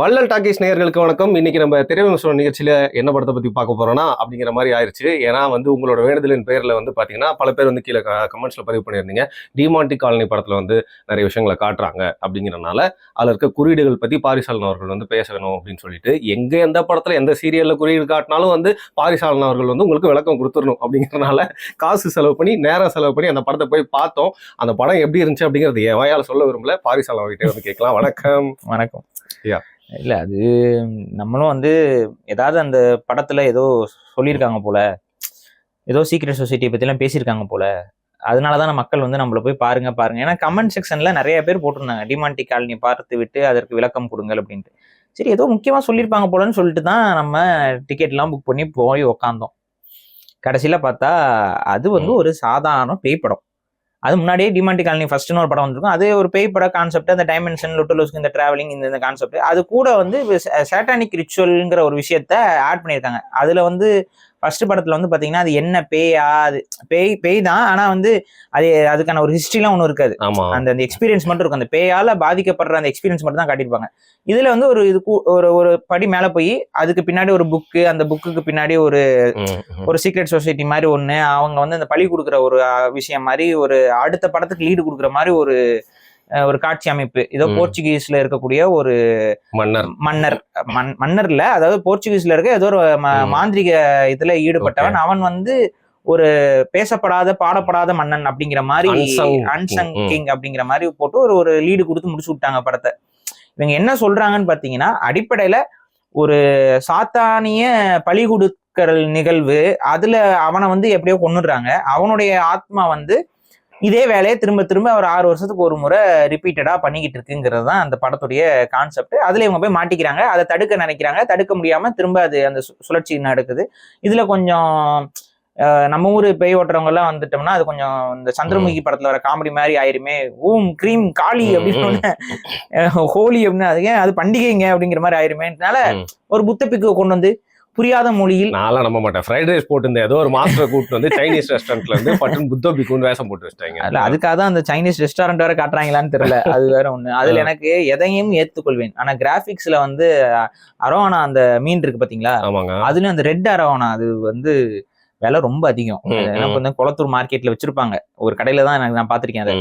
வள்ளல் டாக்கீஸ் நேயர்களுக்கு வணக்கம். இன்னைக்கு நம்ம திரைவிமர்சன நிகழ்ச்சியில என்ன படத்தை பத்தி பார்க்க போறோம்னா அப்படிங்கிற மாதிரி ஆயிருச்சு. ஏன்னா வந்து உங்களோட வேண்டுதலின் பேர்ல வந்து பாத்தீங்கன்னா பல பேர் வந்து கீழே கமெண்ட்ஸ்ல பதிவு பண்ணியிருந்தீங்க. டிமாண்டி காலனி படத்துல வந்து நிறைய விஷயங்களை காட்டுறாங்க அப்படிங்கிறனால அதுல இருக்க குறியீடுகள் பத்தி பாரிசாலன் அவர்கள் வந்து பேசணும் அப்படின்னு சொல்லிட்டு எங்க எந்த படத்துல எந்த சீரியல்ல குறியீடு காட்டினாலும் வந்து பாரிசாலன் அவர்கள் வந்து உங்களுக்கு விளக்கம் கொடுத்துடணும் அப்படிங்கிறனால காசு செலவு பண்ணி நேரம் செலவு பண்ணி அந்த படத்தை போய் பார்த்தோம். அந்த படம் எப்படி இருந்துச்சு அப்படிங்கிறது என் வாயால சொல்ல விரும்பல. பாரிசாலன் அவர்கிட்ட வந்து கேட்கலாம். வணக்கம். வணக்கம். Yeah. இல்ல அது நம்மளும் வந்து ஏதாவது அந்த படத்துல ஏதோ சொல்லியிருக்காங்க போல. ஏதோ சீக்ரெட் சொசைட்டியை பத்திலாம் பேசியிருக்காங்க போல. அதனாலதான் மக்கள் வந்து நம்மள போய் பாருங்க பாருங்க. ஏன்னா கமெண்ட் செக்ஷன்ல நிறைய பேர் போட்டிருந்தாங்க. டிமாண்டி காலனி பார்த்து விட்டு அதற்கு விளக்கம் கொடுங்கள் அப்படின்ட்டு. சரி ஏதோ முக்கியமா சொல்லியிருப்பாங்க போலன்னு சொல்லிட்டு தான் நம்ம டிக்கெட்லாம் புக் பண்ணி போய் உக்காந்தோம். கடைசியில பார்த்தா அது வந்து ஒரு சாதாரண பேய் படம். அது முன்னாடியே டிமாண்டி காலனி ஃபர்ஸ்ட்னு ஒரு படம் வந்திருக்கும். அது ஒரு பேய் பட கான்செப்ட் அந்த டைமென்ஷன் லுட்டலோஸ்க்கு இந்த டிராவலிங் இந்த இந்த கான்செப்ட் அது கூட வந்து சேட்டானிக் ரிச்சுவல்ங்கிற ஒரு விஷயத்த ஆட் பண்ணியிருக்காங்க. அதுல வந்து ஃபர்ஸ்ட் படத்துல வந்து பாத்தீங்கன்னா அது என்ன பேயா அது பேய் பேய் தான். ஆனா வந்து அது அதுக்கான ஒரு ஹிஸ்ட்ரிலாம் ஒன்றும் இருக்காது. அந்த அந்த எக்ஸ்பீரியன்ஸ் மட்டும் இருக்கும். அந்த பேயால பாதிக்கப்படுற அந்த எக்ஸ்பீரியன்ஸ் மட்டும் தான் காட்டியிருப்பாங்க. இதுல வந்து ஒரு இது ஒரு ஒரு படி மேல போய் அதுக்கு பின்னாடி ஒரு புக்கு அந்த புக்குக்கு பின்னாடி ஒரு. ஒரு சீக்ரெட் சொசைட்டி மாதிரி ஒண்ணு அவங்க வந்து அந்த பழி கொடுக்குற ஒரு விஷயம் மாதிரி ஒரு அடுத்த படத்துக்கு லீடு கொடுக்குற மாதிரி ஒரு ஒரு காட்சி அமைப்பு ம். போர்ச்சுகீஸ்ல இருக்கக்கூடிய ஒரு மன்னர் மன்னர் மன் மன்னர்ல அதாவது போர்ச்சுகீஸ்ல இருக்க ஏதோ ஒரு. மாந்திரிக இதுல ஈடுபட்டவன் அவன் வந்து ஒரு பேசப்படாத பாடப்படாத மன்னன் அப்படிங்கிற மாதிரி. அன்சங். கிங் அப்படிங்கிற மாதிரி போட்டு ஒரு ஒரு லீடு கொடுத்து முடிச்சு விட்டாங்க படத்தை இவங்க என்ன சொல்றாங்கன்னு பாத்தீங்கன்னா அடிப்படையில ஒரு சாத்தானிய பழி கொடுக்கிற நிகழ்வு அதுல அவனை வந்து எப்படியோ கொன்னுடுறாங்க அவனுடைய ஆத்மா வந்து இதே வேலையை திரும்ப திரும்ப ஒரு ஆறு வருஷத்துக்கு ஒரு முறை ரிப்பீட்டடா பண்ணிக்கிட்டு இருக்குங்கிறது தான் அந்த படத்துடைய கான்செப்ட் அதுல இவங்க போய் மாட்டிக்கிறாங்க அதை தடுக்க நினைக்கிறாங்க. தடுக்க முடியாம திரும்ப அது அந்த சுழற்சி நடக்குது. இதுல கொஞ்சம் நம்ம ஊர் பேய் ஓட்டுறவங்க எல்லாம் வந்துட்டோம்னா அது கொஞ்சம் இந்த சந்திரமுகி படத்துல வர காமெடி மாதிரி ஆயிருமே. ஓம் கிரீம் காளி அப்படின்னு ஹோலி அப்படின்னு அது ஏன் அது பண்டிகைங்க அப்படிங்கிற மாதிரி ஆயிருமேனால. ஒரு புத்த பிக்கு கொண்டு வந்து புரியாத மொழியில் நான்லாம் நம்ப மாட்டேன். ஃப்ரைட் ரைஸ் போட்டு ஏதோ ஒரு மாஸ்டரை கூப்பிட்டு வந்து சைனீஸ் ரெஸ்டாரண்ட்ல இருந்து பட்டன் புத்த பிக்குன்னு வேஷம் போட்டு வச்சிட்டாங்க. இல்ல அதுக்காக தான் அந்த சைனீஸ் ரெஸ்டாரண்ட் வேற காட்டுறாங்களான்னு தெரியல. அது வேற ஒண்ணு. அதுல எனக்கு எதையும் ஏத்துக்கொள்வேன். ஆனா கிராபிக்ஸ்ல வந்து அரவானா அந்த மீன் இருக்கு பாத்தீங்களா? ஆமாங்க. அதுலயும் அந்த ரெட் அரவானா அது வந்து விலை ரொம்ப அதிகம். எனக்கு வந்து குளத்தூர் மார்க்கெட்ல வச்சிருப்பாங்க. ஒரு கடையில தான் எனக்கு நான் பாத்திருக்கேன் அதை.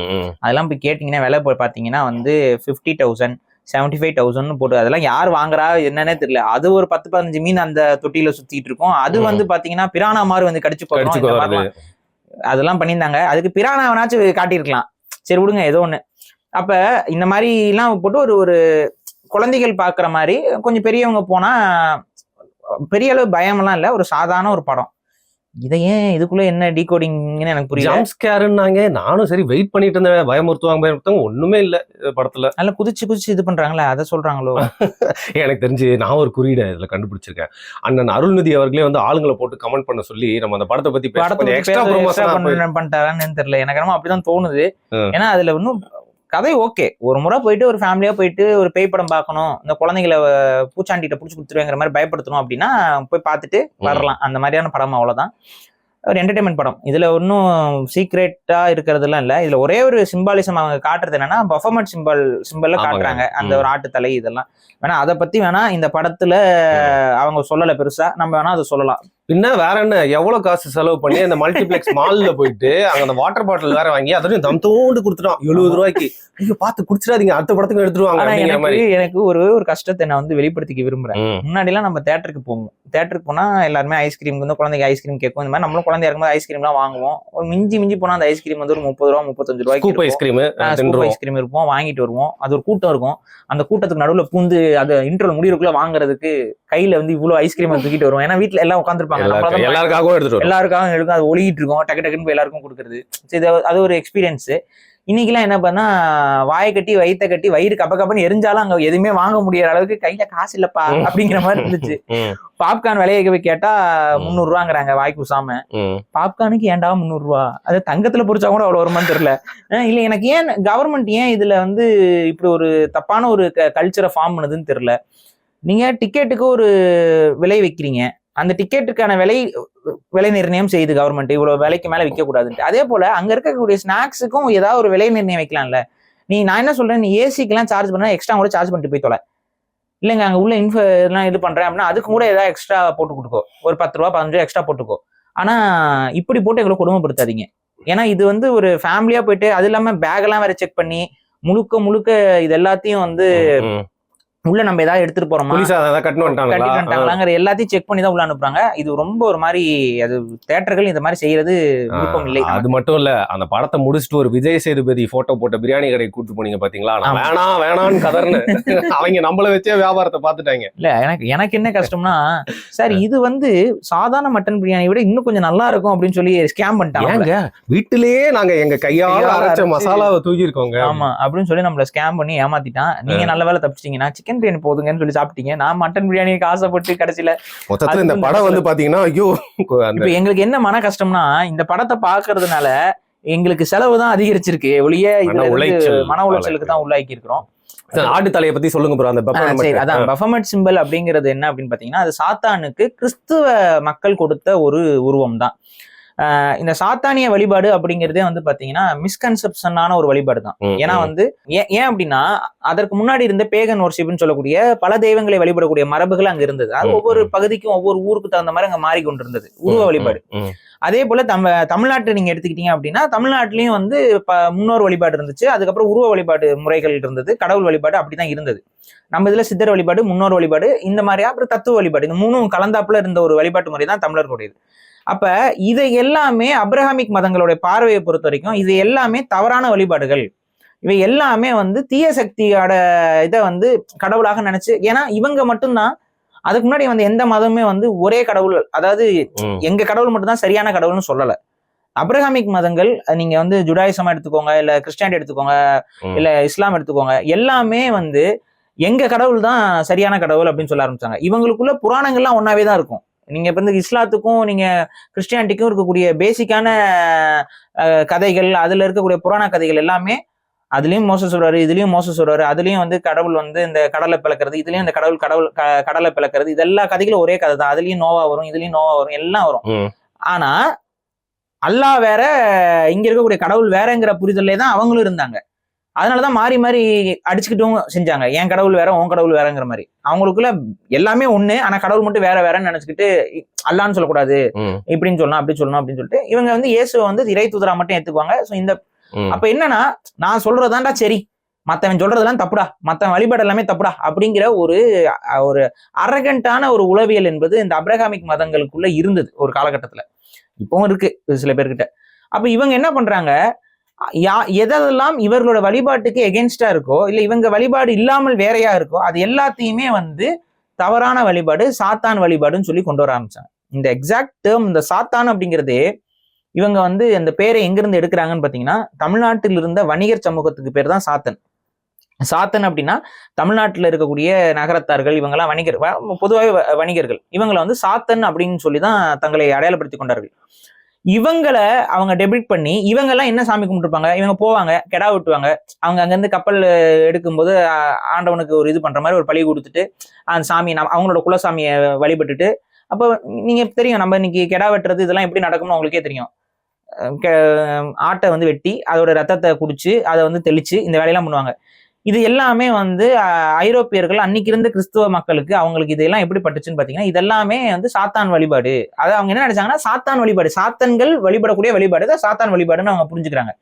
அதெல்லாம் போய் கேட்டிங்கன்னா விலை போய் பார்த்தீங்கன்னா வந்து fifty thousand seventy five thousand போட்டு அதெல்லாம் யார் வாங்குறா என்னன்னே தெரியல. அது ஒரு பத்து பதினஞ்சு மீன் அந்த தொட்டியில சுத்திட்டு இருக்கும். அது. வந்து பாத்தீங்கன்னா பிரானா மாதிரி வந்து கடிச்சு மாதிரிலாம் அதெல்லாம் பண்ணியிருந்தாங்க. அதுக்கு பிரானாவனாச்சும் காட்டியிருக்கலாம். சரி விடுங்க ஏதோ ஒண்ணு. அப்ப இந்த மாதிரி எல்லாம் போட்டு ஒரு ஒரு குழந்தைகள் பாக்குற மாதிரி கொஞ்சம் பெரியவங்க போனா பெரிய அளவு பயமெல்லாம் இல்ல. ஒரு சாதாரண ஒரு படம். இதை ஏன் இதுக்குள்ள என்ன டீகோடிங்னு எனக்கு புரியல. ஜம்ப் ஸ்கேருன்னாங்க நானும் சரி வெயிட் பண்ணிட்டு இருந்தேன். பயமுறுத்துவாங்க பயமுறுத்துவாங்க. ஒண்ணுமே இல்ல படத்துல. நல்லா குதிச்சு குதிச்சு இது பண்றாங்களே அதை சொல்றாங்களோ? எனக்கு தெரிஞ்சு நான் ஒரு குறியீடை இதுல கண்டுபிடிச்சிருக்கேன். அண்ணன் அருள்நிதி அவர்களே வந்து ஆளுங்களை போட்டு கமெண்ட் பண்ண சொல்லி நம்ம அந்த படத்தை பத்தி படத்தை எக்ஸ்ட்ரா ப்ரொமோஷன் பண்ண- பண்ணிட்டாரான்னு தெரியல. எனக்கு என்னமோ அப்படிதான் தோணுது. ஏன்னா அதுல இன்னும் கதை ஓகே. ஒரு முறை போயிட்டு ஒரு ஃபேமிலியா போயிட்டு ஒரு பேய் படம் பார்க்கணும் இந்த குழந்தைங்களை பூச்சாண்டிகிட்ட புடிச்சு கொடுத்துருவேங்கிற மாதிரி பயப்படுத்தணும் அப்படின்னா போய் பார்த்துட்டு வரலாம். அந்த மாதிரியான படம் அவ்வளவுதான். ஒரு என்டர்டைன்மெண்ட் படம். இதுல ஒன்றும் சீக்ரெட்டா இருக்கிறதுலாம் இல்ல. இதுல ஒரே ஒரு சிம்பாலிசம் அவங்க காட்டுறது என்னன்னா பர்ஃபார்மன்ஸ் சிம்பல் சிம்பல்ல. காட்டுறாங்க. அந்த. ஒரு ஆட்டுத்தலை இதெல்லாம். வேணா அதை பத்தி வேணா இந்த படத்துல அவங்க சொல்லல பெருசா. நம்ம வேணா அதை சொல்லலாம். பின்ன வேற என்ன? எவ்வளவு காசு செலவு பண்ணி அந்த மல்டிபிளெக்ஸ் மால்ல போயிட்டு அங்க அந்த வாட்டர் பாட்டில் வேற வாங்கி அதையும் தம் தோண்டு கொடுத்துட்டான் எழுபது ரூபாய்க்கு. ஐயோ பார்த்து குடிச்சிடாதீங்க அடுத்த படத்துக்கு எடுத்துருவாங்க எனக்கு ஒரு ஒரு கஷ்டத்தை நான் வந்து வெளிப்படுத்திக்க விரும்புறேன். ம், முன்னாடிலாம் நம்ம தேட்டருக்கு போவோம். தேட்டருக்கு போனா எல்லாருமே ஐஸ்கிரீம் வந்து குழந்தைங்க ஐஸ்கிரீம் கேட்கும். இந்த மாதிரி நம்மளும் குழந்தையா இருக்கும்போது ஐஸ்கிரீம்லாம் வாங்குவோம். ஒரு மிஞ்சி மிஞ்சி போனா அந்த ஐஸ்கிரீம் வந்து ஒரு முப்பது ரூபா முப்பத்தஞ்சு ரூபாய்க்கு ஐஸ்கிரீம் ஐஸ்கிரீம் இருப்போம் வாங்கிட்டு வருவோம். அது ஒரு கூட்டம் இருக்கும். அந்த கூட்டத்துக்கு நடுவுல பூந்து அது இன்டர்வல் முடியறதுக்குள்ள வாங்குறதுக்கு கையில வந்து இவ்வளவு ஐஸ்கிரீம் தூக்கிட்டு வருவோம். ஏன்னா வீட்டுல எல்லாம் உட்காந்துருப்பாங்க எல்லாருக்காகவும் எடுத்துட்டு எல்லாருக்காகவும் எடுக்கும். அது ஒழுகிட்டு இருக்கும். டக்கு டக்குன்னு போய் எல்லாருக்கும் கொடுக்குறது. இது அது ஒரு எக்ஸ்பீரியன்ஸ் இன்னைக்கெல்லாம் என்ன பண்ணா வாயை கட்டி வயித்தை கட்டி வயிறு கப்ப கப்பன்னு எரிஞ்சாலும் அங்க எதுவுமே வாங்க முடியாத அளவுக்கு கையில காசு இல்லப்பா. அப்படிங்கிற மாதிரி இருந்துச்சு. பாப்கார்ன் விலையை போய் கேட்டா. முந்நூறு ரூபாங்கிறாங்க வாய்க்கு உசாம. பாப்கார்னுக்கு ஏன்டா முந்நூறு ரூபா அது தங்கத்துல பொறிச்சா கூட அவ்வளவு வருமான்னு தெரியல. இல்ல எனக்கு ஏன் கவர்மெண்ட் ஏன் இதுல வந்து இப்படி ஒரு தப்பான ஒரு கல்ச்சரை ஃபார்ம் பண்ணுதுன்னு தெரியல. நீங்க டிக்கெட்டுக்கு ஒரு விலை வைக்கிறீங்க. அந்த டிக்கெட்டுக்கான விலை விலை நிர்ணயம் செய்யுது கவர்மெண்ட் இவ்வளவு விலைக்கு மேல விற்க கூடாதுன்ட்டு அதே போல அங்க இருக்கக்கூடிய ஸ்நாக்ஸுக்கும் ஏதாவது ஒரு விலை நிர்ணயம் வைக்கலாம்ல. நீ நான் என்ன சொல்றேன்? நீ ஏசிக்கெல்லாம் சார்ஜ் பண்ணா எக்ஸ்ட்ரா கூட சார்ஜ் பண்ணிட்டு போய் தொலை. இல்லைங்க அங்க உள்ள இன்ஃபோ இதெல்லாம் இது பண்றேன் அப்படின்னா அதுக்கு கூட ஏதாவது எக்ஸ்ட்ரா போட்டு கொடுக்கோ. ஒரு பத்து ரூபா பதினஞ்சு ரூபா எக்ஸ்ட்ரா போட்டுக்கோ. ஆனா இப்படி போட்டு எங்களை கொடுமைப்படுத்தாதீங்க. ஏன்னா இது வந்து ஒரு ஃபேமிலியா போயிட்டு அது இல்லாம பேக் எல்லாம் வேற செக் பண்ணி முழுக்க முழுக்க இது எல்லாத்தையும் வந்து உள்ள நம்ம ஏதாவது எடுத்துட்டு போறோமா? போலீஸ் அதை கட்டணும் கட்டிட்டு எல்லாத்தையும் செக் பண்ணி தான் உள்ள அனுப்புறாங்க. இது ரொம்ப ஒரு மாதிரி அது தேட்டர்கள் இந்த மாதிரி செய்யறது விருப்பம் இல்லை. அது மட்டும் இல்ல அந்த படத்தை முடிச்சுட்டு ஒரு விஜய் சேதுபதி போட்டோ போட்ட பிரியாணி கடைக்கு கூட்டு போனீங்க பாத்தீங்களா. வேணாம் வேணாம்னு கதர்னு. அவங்க நம்மள வச்சே வியாபாரத்தை பாத்துட்டாங்க இல்ல எனக்கு எனக்கு என்ன கஷ்டம்னா சார் இது வந்து சாதாரண மட்டன் பிரியாணி விட இன்னும் கொஞ்சம் நல்லா இருக்கும் அப்படின்னு சொல்லி ஸ்கேம் பண்ணிட்டாங்க. வீட்டிலேயே நாங்க எங்க கையால அரைச்ச மசாலாவை தூக்கி இருக்கோங்க ஆமா அப்படின்னு சொல்லி நம்மள ஸ்கேம் பண்ணி ஏமாத்திட்டான். நீங்க நல்ல வேலை தப்பிச்சிட்டீங்க நான் சிக்கன் பிரியாணி போதுங்கன்னு சொல்லி சாப்பிட்டீங்க. நான் மட்டன் பிரியாணிக்கு ஆசைப்பட்டு கடைசியில மொத்தத்துல இந்த படம் வந்து பாத்தீங்கன்னா ஐயோ இப்ப எங்களுக்கு என்ன மன கஷ்டம்னா இந்த படத்தை பாக்குறதுனால எங்களுக்கு செலவு தான் அதிகரிச்சிருக்கு. இதுல மன உளைச்சலுக்கு தான் உள்ளாக்கி இருக்கிறோம். ஆட்டு தலையை பத்தி சொல்லுங்க ப்ரோ அந்த அதான் பஃபமட் சிம்பல் அப்படிங்கிறது என்ன அப்படின்னு பாத்தீங்கன்னா அது சாத்தானுக்கு கிறிஸ்துவ மக்கள் கொடுத்த ஒரு உருவம் தான். இந்த சாத்தானிய வழிபாடு அப்படிங்கிறதே வந்து பாத்தீங்கன்னா மிஸ்கன்செப்ஷனான ஒரு வழிபாடு தான் ஏன்னா வந்து ஏன் ஏன் அப்படின்னா அதற்கு முன்னாடி இருந்த பேகன் ஒர்ஷிப்னு சொல்லக்கூடிய பல தெய்வங்களை வழிபடக்கூடிய மரபுகள் அங்க இருந்தது. அது ஒவ்வொரு. பகுதிக்கும் ஒவ்வொரு ஊருக்கு தகுந்த மாதிரி அங்க மாறிக்கொண்டிருந்தது உருவ வழிபாடு. அதே போல தம் தமிழ்நாட்டை நீங்க எடுத்துக்கிட்டீங்க அப்படின்னா தமிழ்நாட்டிலயும் வந்து முன்னோர் வழிபாடு இருந்துச்சு. அதுக்கப்புறம் உருவ வழிபாடு முறைகள் இருந்தது. கடவுள் வழிபாடு அப்படிதான் இருந்தது. நம்ம இதுல சித்தர் வழிபாடு முன்னோர் வழிபாடு இந்த மாதிரி அப்புறம் தத்துவ வழிபாடு இந்த மூணும் கலந்தாப்புல இருந்த ஒரு வழிபாட்டு முறை தான் தமிழர்களுடையது. அப்ப இதை எல்லாமே அப்ரஹாமிக் மதங்களுடைய பார்வையை பொறுத்த வரைக்கும் இது எல்லாமே தவறான வழிபாடுகள். இவை எல்லாமே வந்து தீய சக்தியோட இதை வந்து கடவுளாக நினைச்சு ஏன்னா இவங்க மட்டும்தான் அதுக்கு முன்னாடி வந்து எந்த மதமுமே வந்து ஒரே கடவுள் அதாவது எங்க கடவுள் மட்டும்தான் சரியான கடவுள்னு சொல்லல. அப்ரஹாமிக் மதங்கள் நீங்க வந்து ஜுடாயிசம் எடுத்துக்கோங்க இல்ல கிறிஸ்டியானிட்டி எடுத்துக்கோங்க. இல்ல இஸ்லாம் எடுத்துக்கோங்க எல்லாமே வந்து எங்க கடவுள் தான் சரியான கடவுள் அப்படின்னு சொல்ல ஆரம்பிச்சாங்க. இவங்களுக்குள்ள புராணங்கள்லாம் ஒன்னாவே தான் இருக்கும். நீங்க இப்ப வந்து இஸ்லாத்துக்கும் நீங்க கிறிஸ்டியானிட்டிக்கும் இருக்கக்கூடிய பேசிக்கான கதைகள் அதுல இருக்கக்கூடிய புராண கதைகள் எல்லாமே அதுலயும் மோச சொல்றாரு இதுலயும் மோச சொல்றாரு அதுலயும் வந்து கடவுள் வந்து இந்த கடலை பிளக்கிறது இதுலயும் இந்த கடவுள் கடவுள் கடலை பிளக்கிறது இது எல்லா கதைகளும் ஒரே கதை தான். அதுலயும் நோவா வரும் இதுலயும் நோவா வரும் எல்லாம் வரும். ம். ஆனா அல்லாஹ் வேற இங்க இருக்கக்கூடிய கடவுள் வேறங்கிற புரிதல்லே தான் அவங்களும் இருந்தாங்க. அதனாலதான் மாறி மாறி அடிச்சுக்கிட்டும் செஞ்சாங்க. என் கடவுள் வேற உன் கடவுள் வேறங்கிற மாதிரி அவங்களுக்குள்ள எல்லாமே ஒண்ணு. ஆனா கடவுள் மட்டும் வேற வேறன்னு நினைச்சுக்கிட்டு அல்லான்னு சொல்லக்கூடாது. இப்படின்னு சொல்லணும் அப்படி சொல்லணும் அப்படின்னு சொல்லிட்டு இவங்க வந்து இயேசுவை வந்து இறை தூதரா மட்டும் ஏத்துக்குவாங்க. ஸோ இந்த அப்ப என்னன்னா நான் சொல்றதாண்டா சரி. மத்தவன் சொல்றதெல்லாம் தப்புடா. மத்தவன் வழிபாடு எல்லாமே தப்புடா. அப்படிங்கிற ஒரு ஒரு அரகண்டான ஒரு உளவியல் என்பது இந்த அப்ரஹாமிக் மதங்களுக்குள்ள இருந்தது ஒரு காலகட்டத்துல. இப்பவும் இருக்கு சில பேர்கிட்ட. அப்ப இவங்க என்ன பண்றாங்க யா எதெல்லாம் இவர்களோட வழிபாட்டுக்கு எகென்ஸ்டா இருக்கோ இல்லை இவங்க வழிபாடு இல்லாமல் வேறையா இருக்கோ அது எல்லாத்தையுமே வந்து தவறான வழிபாடு சாத்தான் வழிபாடுன்னு சொல்லி கொண்டு வர ஆரம்பிச்சாங்க. இந்த எக்ஸாக்ட் டேர்ம் இந்த சாத்தான் அப்படிங்கிறதே இவங்க வந்து அந்த பேரை எங்கிருந்து எடுக்கிறாங்கன்னு பார்த்தீங்கன்னா தமிழ்நாட்டில் இருந்த வணிகர் சமூகத்துக்கு பேர் தான் சாத்தன். சாத்தன் அப்படின்னா தமிழ்நாட்டில் இருக்கக்கூடிய நகரத்தார்கள் இவங்கெல்லாம் வணிகர் வ- பொதுவாகவே வ- வணிகர்கள். இவங்களை வந்து சாத்தன் அப்படின்னு சொல்லி தான் தங்களை அடையாளப்படுத்தி கொண்டார்கள். இவங்களை அவங்க டெபிட் பண்ணி இவங்கெல்லாம் என்ன சாமி கும்பிட்டுருப்பாங்க? இவங்க போவாங்க கெடா வெட்டுவாங்க. அவங்க அங்கேருந்து கப்பல் எடுக்கும்போது ஆண்டவனுக்கு ஒரு இது பண்ற மாதிரி ஒரு பழி கொடுத்துட்டு அந்த சாமி நம் அவங்களோட குலசாமியை வழிபட்டுட்டு அப்போ நீங்க தெரியும் நம்ம இன்னைக்கு கெடா வெட்டுறது இதெல்லாம் எப்படி நடக்கும்னு உங்களுக்கே தெரியும். கெ- ஆட்டை வந்து வெட்டி அதோட ரத்தத்தை குடிச்சு அதை வந்து தெளிச்சு இந்த வேலையெல்லாம் பண்ணுவாங்க. இது எல்லாமே வந்து ஐரோப்பியர்கள் அன்னைக்கு இருந்த கிறிஸ்துவ மக்களுக்கு அவங்களுக்கு இதெல்லாம் எப்படி பட்டுச்சுன்னு பார்த்தீங்கன்னா இதெல்லாமே வந்து சாத்தான் வழிபாடு. அதை அவங்க என்ன நினைச்சாங்கன்னா சாத்தான் வழிபாடு. சாத்தன்கள் வழிபடக்கூடிய வழிபாடு தான் சாத்தான் வழிபாடுன்னு அவங்க புரிஞ்சுக்கிறாங்க.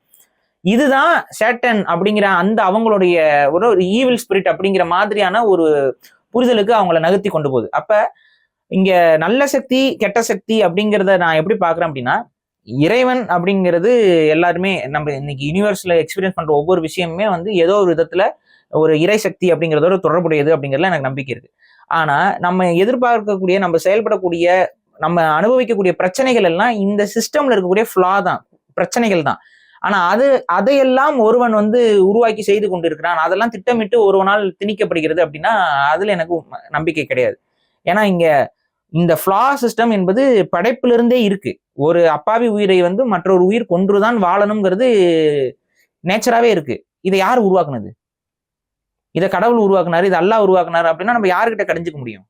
இதுதான் சேட்டன் அப்படிங்கிற அந்த அவங்களுடைய ஒரு ஒரு ஈவில் ஸ்பிரிட் அப்படிங்கிற மாதிரியான ஒரு புரிதலுக்கு அவங்கள நகர்த்தி கொண்டு போகுது. அப்ப இங்க நல்ல சக்தி கெட்ட சக்தி அப்படிங்கிறத நான் எப்படி பாக்குறேன் அப்படின்னா இறைவன் அப்படிங்கிறது எல்லாருமே நம்ம இன்னைக்கு யூனிவர்ஸில் எக்ஸ்பீரியன்ஸ் பண்ணுற ஒவ்வொரு விஷயமுமே வந்து ஏதோ ஒரு விதத்தில் ஒரு இறை சக்தி அப்படிங்கிறதோட தொடர்புடையது அப்படிங்கிறதுல எனக்கு நம்பிக்கை இருக்குது ஆனால் நம்ம எதிர்பார்க்கக்கூடிய நம்ம செயல்படக்கூடிய நம்ம அனுபவிக்கக்கூடிய பிரச்சனைகள் எல்லாம் இந்த சிஸ்டம்ல இருக்கக்கூடிய ஃப்ளா தான் பிரச்சனைகள் தான். ஆனா அது அதையெல்லாம் ஒருவன் வந்து உருவாக்கி செய்து கொண்டிருக்கிறான். அதெல்லாம் திட்டமிட்டு ஒருவனால் திணிக்கப்படுகிறது அப்படின்னா அதுல எனக்கு நம்பிக்கை கிடையாது. ஏன்னா இங்க இந்த ஃப்ளா சிஸ்டம் என்பது படைப்பிலிருந்தே இருக்கு. ஒரு அப்பாவி உயிரை வந்து மற்றொரு உயிர் கொன்றுதான் வாழணுங்கிறது நேச்சராகவே இருக்கு. இதை யார் உருவாக்குனது? இதை கடவுள் உருவாக்குனாரு இது அல்லா உருவாக்குனாரு அப்படின்னா நம்ம யாருக்கிட்ட கடிஞ்சிக்க முடியும்?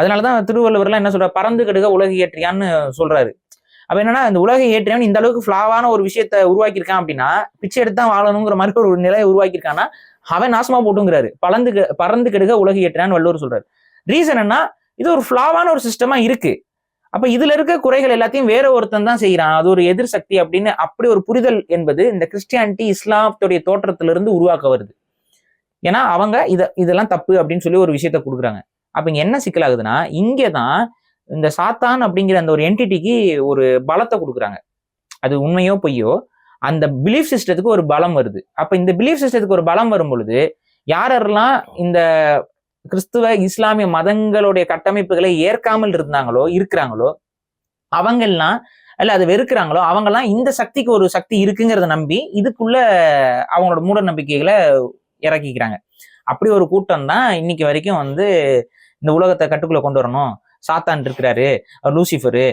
அதனாலதான் திருவள்ளுவர்லாம் என்ன சொல்றாரு? பறந்து கெடுக உலக ஏற்றியான்னு சொல்றாரு. அப்ப என்னன்னா இந்த உலக ஏற்றியான் இந்த அளவுக்கு ஃப்ளாவான ஒரு விஷயத்த உருவாக்கியிருக்கான் அப்படின்னா பிச்சை எடுத்து தான் வாழணுங்கிற மாதிரி ஒரு நிலையை உருவாக்கியிருக்கான்னா அவன் நாசமா போட்டுங்கிறாரு. பறந்து பறந்து கெடுக உலக ஏற்றினான்னு வள்ளுவர் சொல்றாரு. ரீசன் என்ன இது ஒரு ஃப்ளாவான ஒரு சிஸ்டமா இருக்கு. அப்ப இதுல இருக்க குறைகள் எல்லாத்தையும் வேற ஒருத்தன் தான் செய்யறான் அது ஒரு எதிர் சக்தி அப்படின்னு அப்படி ஒரு புரிதல் என்பது இந்த கிறிஸ்டியானிட்டி இஸ்லாத்துடைய தோற்றத்திலிருந்து உருவாக்க வருது. ஏன்னா அவங்க இத இதெல்லாம் தப்பு அப்படின்னு சொல்லி ஒரு விஷயத்த கொடுக்குறாங்க. அப்ப இங்க என்ன சிக்கலாகுதுன்னா இங்கதான் இந்த சாத்தான் அப்படிங்கிற அந்த ஒரு என்டிட்டிக்கு ஒரு பலத்தை கொடுக்குறாங்க. அது உண்மையோ பொய்யோ அந்த பிலீஃப் சிஸ்டத்துக்கு ஒரு பலம் வருது. அப்ப இந்த பிலீஃப் சிஸ்டத்துக்கு ஒரு பலம் வரும் பொழுது யாரெல்லாம் இந்த கிறிஸ்துவ இஸ்லாமிய மதங்களுடைய கட்டமைப்புகளை ஏற்காமல் இருந்தாங்களோ இருக்கிறாங்களோ அவங்கெல்லாம் இல்லை அதை வெறுக்கிறாங்களோ அவங்கெல்லாம் இந்த சக்திக்கு ஒரு சக்தி இருக்குங்கிறத நம்பி இதுக்குள்ள அவங்களோட மூட நம்பிக்கைகளை இறக்கிக்கிறாங்க. அப்படி ஒரு கூட்டம் தான் இன்னைக்கு வரைக்கும் வந்து இந்த உலகத்தை கட்டுக்குள்ள கொண்டு வரணும். சாத்தான் இருக்கிறாரு லூசிஃபரு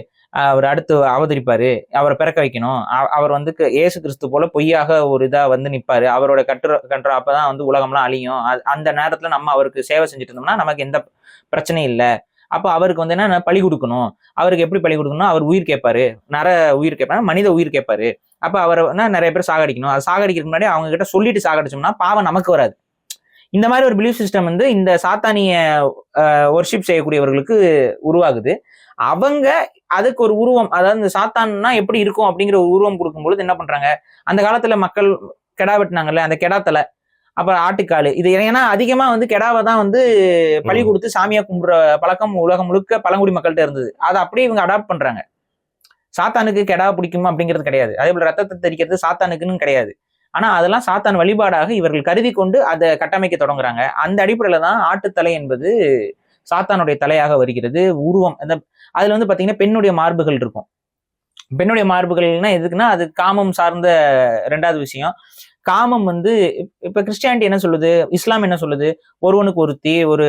அவர் அடுத்து அவதரிப்பார் அவரை பிறக்க வைக்கணும். அவர் வந்து ஏசு கிறிஸ்து போல பொய்யாக ஒரு இதாக வந்து நிற்பார் அவரோட கட்டுற அப்போ தான் வந்து உலகம்லாம் அழியும். அந்த நேரத்தில் நம்ம அவருக்கு சேவை செஞ்சுட்டு இருந்தோம்னா நமக்கு எந்த பிரச்சனையும் இல்லை. அப்போ அவருக்கு வந்து என்ன பழி கொடுக்கணும்? அவருக்கு எப்படி பழி கொடுக்கணும் அவர் உயிர் கேட்பாரு. நர உயிர் கேட்பாரு மனித உயிர் கேட்பாரு. அப்போ அவரை என்ன நிறைய பேர் சாகடிக்கணும். அது சாகடிக்கிறதுக்கு முன்னாடி அவங்க கிட்ட சொல்லிட்டு சாகடிச்சோம்னா பாவம் நமக்கு வராது. இந்த மாதிரி ஒரு பிலீஃப் சிஸ்டம் வந்து இந்த சாத்தானிய ஒர்ஷிப் செய்யக்கூடியவர்களுக்கு உருவாகுது. அவங்க அதுக்கு ஒரு உருவம் அதாவது இந்த சாத்தான்னா எப்படி இருக்கும் அப்படிங்கிற ஒரு உருவம் கொடுக்கும்பொழுது என்ன பண்றாங்க? அந்த காலத்துல மக்கள் கெடா வெட்டினாங்கல்ல அந்த கெடாத்தலை அப்புறம் ஆட்டுக்கால் இது ஏன்னா அதிகமா வந்து கெடாவை தான் வந்து பழி. கொடுத்து சாமியா கும்பிடுற பழக்கம் உலகம் முழுக்க பழங்குடி மக்கள்கிட்ட இருந்தது. அதை அப்படியே இவங்க அடாப்ட் பண்றாங்க. சாத்தானுக்கு கெடா பிடிக்குமா அப்படிங்கிறது கிடையாது. அதே போல ரத்தத்தை தெரிக்கிறது சாத்தானுக்குன்னு கிடையாது. ஆனா அதெல்லாம் சாத்தான் வழிபாடாக இவர்கள் கருதி கொண்டு அதை கட்டமைக்க தொடங்குறாங்க. அந்த அடிப்படையில தான் ஆட்டுத்தலை என்பது சாத்தானுடைய தலையாக வருகிறது உருவம் அந்த அதுல வந்து பாத்தீங்கன்னா பெண்ணுடைய மார்புகள் இருக்கும். பெண்ணுடைய மார்புகள்னா எதுக்குன்னா அது காமம் சார்ந்த ரெண்டாவது விஷயம். காமம் வந்து இப்- இப்ப கிறிஸ்டியானிட்டி என்ன சொல்லுது? இஸ்லாம் என்ன சொல்லுது? ஒருவனுக்கு ஒருத்தி ஒரு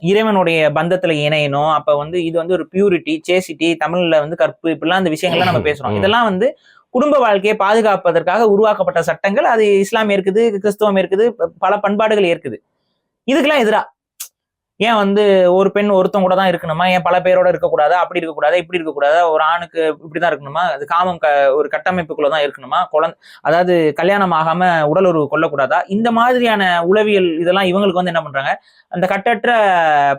இறைவனுடைய பந்தத்துல இணையணும் அப்ப வந்து இது வந்து ஒரு பியூரிட்டி சேசிட்டி தமிழ்ல வந்து கற்பு இப்படிலாம் அந்த விஷயங்கள்லாம் நம்ம பேசுறோம். இதெல்லாம் வந்து குடும்ப வாழ்க்கையை பாதுகாப்பதற்காக உருவாக்கப்பட்ட சட்டங்கள். அது இஸ்லாம் இருக்குது கிறிஸ்தவம் இருக்குது பல பண்பாடுகள் இருக்குது. இதுக்கெல்லாம் எதிரா? ஏன் வந்து ஒரு பெண் ஒருத்தன் கூட தான் இருக்கணுமா? ஏன் பல பேரோட இருக்கக்கூடாது? அப்படி இருக்கக்கூடாது? இப்படி இருக்கக்கூடாதா? ஒரு ஆணுக்கு இப்படிதான் இருக்கணுமா? அது காமம் க ஒரு கட்டமைப்புக்குள்ள தான் இருக்கணுமா? குழந்தை அதாவது கல்யாணம் ஆகாம உடலுறவு கொள்ளக்கூடாதா? இந்த மாதிரியான உளவியல் இதெல்லாம் இவங்களுக்கு வந்து என்ன பண்றாங்க? அந்த கட்டற்ற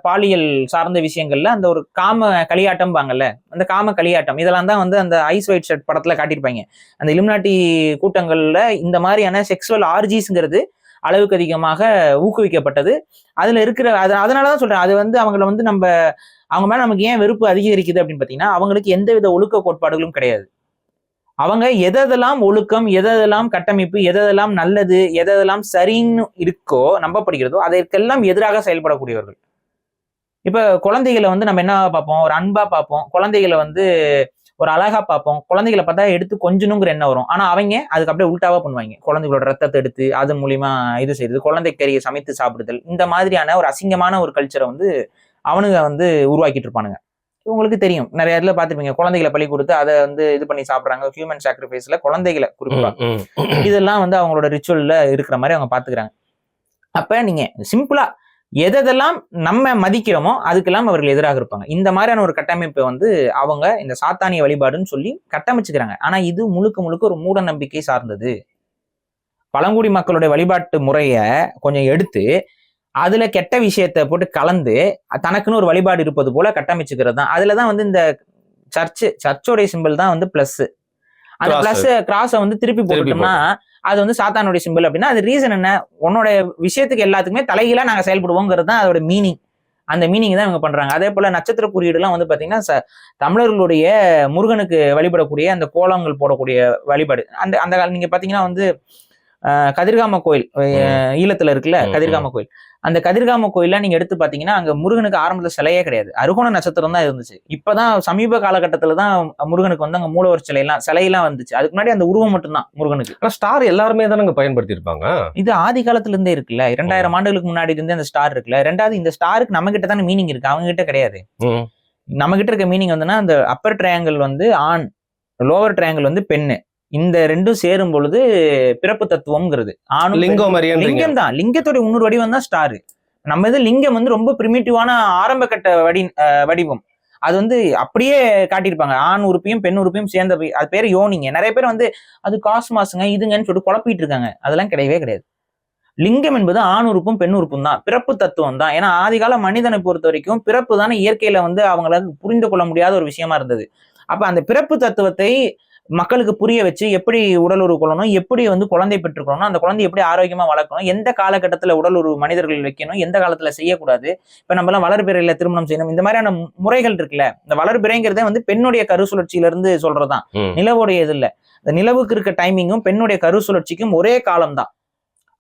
பாலியல் சார்ந்த விஷயங்கள்ல அந்த ஒரு காம களியாட்டம்பாங்கல்ல அந்த காம களியாட்டம் இதெல்லாம் தான் வந்து அந்த ஐஸ் ஒயிட் ஷர்ட் படத்துல காட்டியிருப்பாங்க. அந்த இலுமினாட்டி கூட்டங்கள்ல இந்த மாதிரியான செக்ஸுவல் ஆர்ஜிஸ்ங்கிறது அளவுக்கு அதிகமாக ஊக்குவிக்கப்பட்டது. அதில் இருக்கிற அது அதனாலதான் சொல்கிறேன் அது வந்து அவங்கள வந்து நம்ம அவங்க மேலே நமக்கு ஏன் வெறுப்பு அதிகரிக்குது அப்படின்னு பார்த்தீங்கன்னா அவங்களுக்கு எந்தவித ஒழுக்க கோட்பாடுகளும் கிடையாது. அவங்க எதெல்லாம் ஒழுக்கம் எதெல்லாம் கட்டமைப்பு எதெல்லாம் நல்லது எதெல்லாம் சரின்னு இருக்கோ நம்பப்படுகிறதோ அதற்கெல்லாம் எதிராக செயல்படக்கூடியவர்கள். இப்போ குழந்தைகளை வந்து நம்ம என்ன பார்ப்போம்? ஒரு அன்பாக பார்ப்போம். குழந்தைகளை வந்து ஒரு அழகா பார்ப்போம். குழந்தைகளை பார்த்தா எடுத்து கொஞ்சணுங்கிற எண்ணம் வரும். ஆனா அவங்க அதுக்கு அப்படியே உல்டாவா பண்ணுவாங்க. குழந்தைகளோட ரத்தத்தை எடுத்து அதன் மூலியமா இது செய்யுது குழந்தை கறியை சமைத்து சாப்பிடுதல் இந்த மாதிரியான ஒரு அசிங்கமான ஒரு கல்ச்சரை வந்து அவனுங்க வந்து உருவாக்கிட்டு இருப்பானுங்க. உங்களுக்கு தெரியும். நிறைய இடத்துல பார்த்துருப்பீங்க. குழந்தைகளை பழி கொடுத்து அதை வந்து இது பண்ணி சாப்பிடுறாங்க. ஹியூமன் சாக்ரிஃபைஸ்ல குழந்தைகளை குறிப்பா ம், ம். இதெல்லாம் வந்து அவங்களோட ரிச்சுவல்ல இருக்கிற மாதிரி அவங்க பாத்துக்கிறாங்க அப்ப நீங்க சிம்பிளா எதெல்லாம் நம்ம மதிக்கிறோமோ அதுக்கெல்லாம் அவர்கள் எதிராக இருப்பாங்க. இந்த மாதிரியான ஒரு கட்டமைப்பை வந்து அவங்க இந்த சாத்தானிய வழிபாடுன்னு சொல்லி கட்டமைச்சுக்கிறாங்க. ஆனா இது முழுக்க முழுக்க ஒரு மூட நம்பிக்கை சார்ந்தது. பழங்குடி மக்களுடைய வழிபாட்டு முறைய கொஞ்சம் எடுத்து அதுல கெட்ட விஷயத்தை போட்டு கலந்து தனக்குன்னு ஒரு வழிபாடு இருப்பது போல கட்டமைச்சுக்கிறது தான். அதுலதான் வந்து இந்த சர்ச்சு சர்ச்சோடைய சிம்பிள் தான் வந்து பிளஸ் அந்த. பிளஸ் கிராஸை வந்து திருப்பி திருப்பி போட்டுட்டோம்னா அது வந்து சாத்தானுடைய சிம்பிள் அப்படின்னா அது ரீசன் என்ன? உன்னோட விஷயத்துக்கு எல்லாத்துக்குமே தலைகீழா நாங்க செயல்படுவோங்கிறது தான் அதோட மீனிங் அந்த மீனிங் தான் இவங்க பண்றாங்க. அதே போல நட்சத்திர குறியீடுலாம் வந்து பாத்தீங்கன்னா ச- தமிழர்களுடைய முருகனுக்கு வழிபடக்கூடிய அந்த கோலங்கள் போடக்கூடிய வழிபாடு. அந்த அந்த கால- நீங்க பாத்தீங்கன்னா வந்து கதிர்காம கோயில் ஈழத்துல இருக்குல்ல கதிர்காம கோயில். அந்த கதிர்காம கோயில்ல நீங்க எடுத்து பாத்தீங்கன்னா அங்க முருகனுக்கு ஆரம்பத்துல சிலையே கிடையாது. அருகோண நட்சத்திரம் தான் இருந்துச்சு. இப்பதான் சமீப காலகட்டத்துல தான் முருகனுக்கு வந்து அங்க மூலவர் சிலையெல்லாம் சிலையெல்லாம் வந்துச்சு. அதுக்கு முன்னாடி அந்த உருவம் மட்டும்தான் முருகனுக்கு. ஸ்டார் எல்லாருமே தானங்க பயன்படுத்தி இருப்பாங்க இது ஆதி காலத்துல இருந்தே இருக்குல்ல. இரண்டாயிரம் ஆண்டுகளுக்கு முன்னாடி இருந்தே அந்த ஸ்டார் இருக்குல்ல. ரெண்டாவது இந்த ஸ்டாருக்கு நம்ம கிட்ட தானே மீனிங் இருக்கு. அவங்க கிட்ட கிடையாது. நம்ம கிட்ட இருக்க மீனிங் வந்துன்னா அந்த அப்பர் ட்ரையாங்கிள் வந்து ஆண் லோவர் ட்ரையாங்கிள் வந்து பெண்ணு. இந்த ரெண்டும் சேரும் பொழுது பிறப்பு தத்துவம்ங்கிறது. ஆணும் லிங்கம் லிங்கம் தான். லிங்கத்தோட இன்னொரு வடிவம் தான் ஸ்டார். நம்ம இது லிங்கம் வந்து ரொம்ப பிரிமிட்டிவான ஆரம்ப கட்ட வடி வடிவம். அது வந்து அப்படியே காட்டியிருப்பாங்க. ஆண் உறுப்பையும் பெண் உறுப்பையும் சேர்ந்த அது பேர் யோனிங்க. நிறைய பேர் வந்து அது காஸ்மாஸுங்க இதுங்கன்னு சொல்லிட்டு குழப்பிட்டு இருக்காங்க. அதெல்லாம் கிடையவே கிடையாது. லிங்கம் என்பது ஆண் உறுப்பும் பெண் உறுப்பும் தான். பிறப்பு தத்துவம் தான். ஏன்னா ஆதிகால மனிதனை பொறுத்த வரைக்கும் பிறப்பு தானே இயற்கையில வந்து அவங்களால புரிந்து கொள்ள முடியாத ஒரு விஷயமா இருந்தது. அப்ப அந்த பிறப்பு தத்துவத்தை மக்களுக்கு புரிய வச்சு எப்படி உடல் உறவு கொள்ளணும் எப்படி வந்து குழந்தை பெற்றுக்கணும் அந்த குழந்தை எப்படி ஆரோக்கியமா வளர்க்கணும் எந்த காலகட்டத்துல உடல் உறவு மனிதர்கள் வைக்கணும் எந்த காலத்துல செய்யக்கூடாது இப்ப நம்ம எல்லாம் வளர்பிறையில திருமணம் செய்யணும் இந்த மாதிரியான முறைகள் இருக்குல்ல இந்த வளர்பிறைங்கிறதே வந்து பெண்ணுடைய கரு சுழற்சியில இருந்து சொல்றதுதான். நிலவுடைய இது இல்ல. இந்த நிலவுக்கு இருக்க டைமிங்கும் பெண்ணுடைய கரு சுழற்சிக்கும் ஒரே காலம் தான்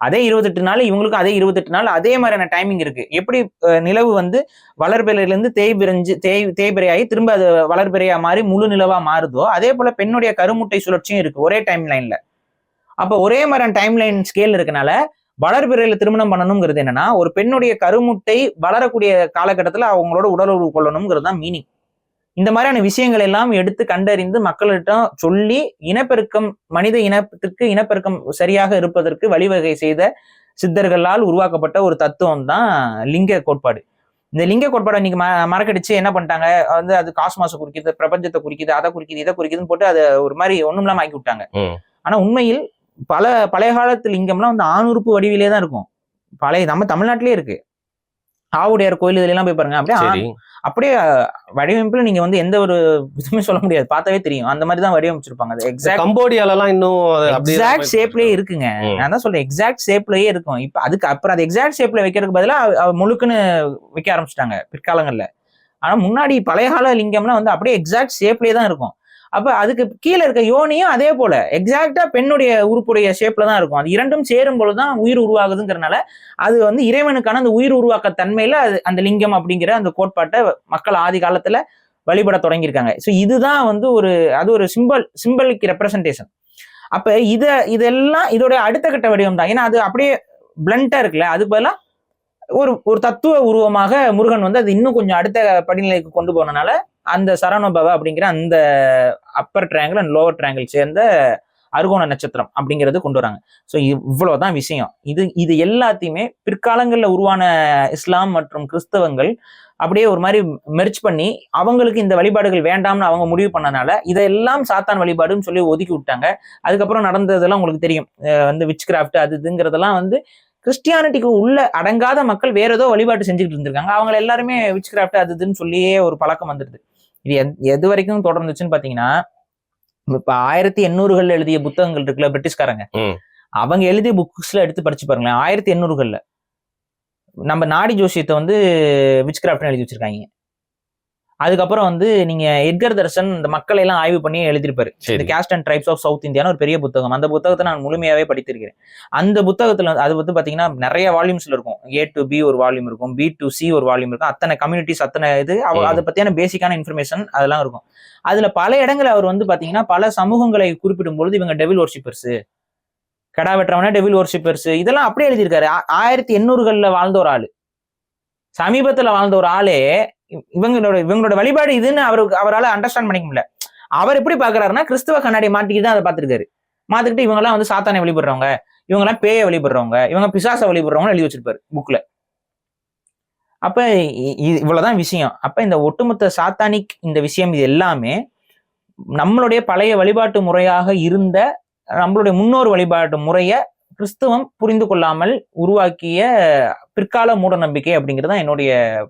அதே இருபத்தெட்டு நாள் இவங்களுக்கும் அதே இருபத்தெட்டு நாள் அதே மாதிரியான டைமிங் இருக்கு. எப்படி நிலவு வந்து வளர்பிறையிலேருந்து தேய் பிரிஞ்சு தேய் தேய்பிரையாகி திரும்ப அது வளர்பிறையா மாறி முழு நிலவா மாறுதோ அதே போல பெண்ணுடைய கருமுட்டை சுழற்சியும் இருக்கு ஒரே டைம் லைன்ல அப்போ ஒரே மாதிரியான டைம் லைன் ஸ்கேல் இருக்கனால வளர்பிறையில திருமணம் பண்ணணுங்கிறது என்னன்னா ஒரு பெண்ணுடைய கருமுட்டை வளரக்கூடிய காலகட்டத்தில் அவங்களோட உடல் உறவு கொள்ளணுங்கிறது தான் மீனிங் இந்த மாதிரியான விஷயங்கள் எல்லாம் எடுத்து கண்டறிந்து மக்கள்கிட்ட சொல்லி இனப்பெருக்கம் மனித இனத்திற்கு இனப்பெருக்கம் சரியாக இருப்பதற்கு வழிவகை செய்த சித்தர்களால் உருவாக்கப்பட்ட ஒரு தத்துவம் தான் லிங்க கோட்பாடு. இந்த லிங்க கோட்பாடை இன்னைக்கு ம- மறக்கடிச்சு என்ன பண்ணிட்டாங்க? வந்து அது காஸ்மாஸை குறிக்குது பிரபஞ்சத்தை குறிக்குது அதை குறிக்குது இதை குறிக்குதுன்னு போட்டு அதை ஒரு மாதிரி ஒண்ணும் இல்லாம ஆக்கி விட்டாங்க. ஆனா உண்மையில் பல பழைய காலத்து லிங்கம்லாம் வந்து ஆணுறுப்பு வடிவிலே தான் இருக்கும். பழைய நம்ம தமிழ்நாட்டிலே இருக்கு. ஆவுடையார் கோயில் இதுல எல்லாம் போய் பாருங்க. அப்படியே அப்படியே வடிவமைப்புல நீங்க வந்து எந்த ஒரு இதுவுமே சொல்ல முடியாது. பார்த்தாவே தெரியும். அந்த மாதிரி தான் வடிவமைச்சிருப்பாங்க. அது எக்ஸாக்ட் கம்போடியால எல்லாம் இன்னும் எக்ஸாக்ட் ஷேப்லயே இருக்குங்க. நான் தான் சொல்றேன். எக்ஸாக்ட் ஷேப்லயே இருக்கும். இப்ப அதுக்கு அப்புறம் அது எக்ஸாக்ட் ஷேப்ல வைக்கிறதுக்கு பதிலா முழுக்குன்னு வைக்க ஆரம்பிச்சிட்டாங்க பிற்காலங்கள்ல. ஆனா முன்னாடி பழைய கால லிங்கம்லாம் வந்து அப்படியே எக்ஸாக்ட் ஷேப்லயே தான் இருக்கும். அப்போ அதுக்கு கீழே இருக்க யோனியும் அதே போல. எக்ஸாக்டா பெண்ணுடைய உறுப்புடைய ஷேப்ல தான் இருக்கும். அது இரண்டும் சேரும் பொழுதுதான் உயிர் உருவாகுதுங்கிறனால அது வந்து இறைவனுக்கான அந்த உயிர் உருவாக்க தன்மையில அது அந்த லிங்கம் அப்படிங்கிற அந்த கோட்பாட்டை மக்கள் ஆதி காலத்துல வழிபட தொடங்கியிருக்காங்க. ஸோ இதுதான் வந்து ஒரு அது ஒரு சிம்பல் சிம்பலிக் ரெப்ரசன்டேஷன் அப்ப இத இதெல்லாம் இதோட அடுத்த கட்ட வடிவம் தான். ஏன்னா அது அப்படியே பிளண்டா இருக்குல்ல? அது பதிலாக ஒரு ஒரு தத்துவ உருவமாக முருகன் வந்து அது இன்னும் கொஞ்சம் அடுத்த படிநிலைக்கு கொண்டு போனனால அந்த சரணபவ அப்படிங்கிற அந்த upper triangle and lower triangle சேர்ந்த அருகோண நட்சத்திரம் அப்படிங்கிறது கொண்டு வராங்க. ஸோ இவ்வளோதான் விஷயம். இது இது எல்லாத்தையுமே பிற்காலங்களில் உருவான இஸ்லாம் மற்றும் கிறிஸ்தவங்கள் அப்படியே ஒரு மாதிரி மெர்ச் பண்ணி அவங்களுக்கு இந்த வழிபாடுகள் வேண்டாம்னு அவங்க முடிவு பண்ணனால இதெல்லாம் சாத்தான் வழிபாடுன்னு சொல்லி ஒதுக்கி விட்டாங்க. அதுக்கப்புறம் நடந்ததெல்லாம் உங்களுக்கு தெரியும். வந்து விச் கிராஃப்ட் அது இதுங்கிறதெல்லாம் வந்து கிறிஸ்டியானிட்டிக்கு உள்ள அடங்காத மக்கள் வேற ஏதோ வழிபாட்டு செஞ்சுக்கிட்டு இருந்திருக்காங்க. அவங்க எல்லாருமே விச் கிராஃப்ட் அது இதுன்னு சொல்லியே ஒரு பழக்கம் வந்துடுது. இது எத்- எது வரைக்கும் தொடர்ந்துச்சுன்னு பாத்தீங்கன்னா இப்ப ஆயிரத்தி எண்ணூறுகள்ல எழுதிய புத்தகங்கள் இருக்குல்ல பிரிட்டிஷ்காரங்க. அவங்க எழுதிய புக்ஸ்ல எடுத்து படிச்சு பாருங்களேன் ஆயிரத்தி எண்ணூறுகள்ல. நம்ம நாடி ஜோசியத்தை வந்து விச் கிராஃப்ட்னு எழுதி வச்சிருக்காங்க. அதுக்கப்புறம் வந்து நீங்க எட்கர் தர்சன் இந்த மக்களை எல்லாம் ஆய்வு பண்ணி எழுதியிருப்பாரு. இந்த caste and tribes of south இந்தியான்னு ஒரு பெரிய புத்தகம். அந்த புத்தகத்தை நான் முழுமையாவே படித்திருக்கிறேன். அந்த புத்தகத்துல அது வந்து பாத்தீங்கன்னா நிறைய வால்யூம்ஸ்ல இருக்கும். ஏ டு பி ஒரு வால்யூம் இருக்கும். பி டு சி ஒரு வால்யூம் இருக்கும். அத்தனை கம்யூனிட்டிஸ் அத்தனை இது. அதை பத்தியான பேசிக்கான இன்ஃபர்மேஷன் அதெல்லாம் இருக்கும். அதுல பல இடங்கள் அவர் வந்து பாத்தீங்கன்னா பல சமூகங்களை குறிப்பிடும் பொழுது இவங்க டெவில் ஒர்ஷிப்பர்ஸ் கடா வெட்டுறவன டெவில் ஒர்ஷிப்பர்ஸ் இதெல்லாம் அப்படியே எழுதியிருக்காரு. ஆயிரத்தி எண்ணூறுகள்ல வாழ்ந்த ஒரு ஆளு. சமீபத்துல வாழ்ந்த ஒரு ஆளே இவங்களோட இவங்களோட வழிபாடு இதுன்னு அவருக்கு அவரால் அண்டர்ஸ்டாண்ட் பண்ணிக்க முடியல. அவர் எப்படி பாக்குறாருன்னா கிறிஸ்தவ கண்ணாடி மாட்டிக்கிட்டு தான் அதை பார்த்திருக்காரு மாத்துக்கிட்டு இவங்கெல்லாம் வந்து சாத்தானை வழிபடுறவங்க இவங்கெல்லாம் பேயை வழிபடுறவங்க இவங்க பிசாசை வழிபடுறவங்க எழுதி வச்சிருப்பாரு புக்ல அப்ப இவ்வளவுதான் விஷயம். அப்ப இந்த ஒட்டுமொத்த சாத்தானிக் இந்த விஷயம் இது எல்லாமே நம்மளுடைய பழைய வழிபாட்டு முறையாக இருந்த நம்மளுடைய முன்னோர் வழிபாட்டு முறையை கிறிஸ்தவம் புரிந்து கொள்ளாமல் உருவாக்கிய பிற்கால மூட நம்பிக்கை அப்படிங்கிறது தான் என்னுடைய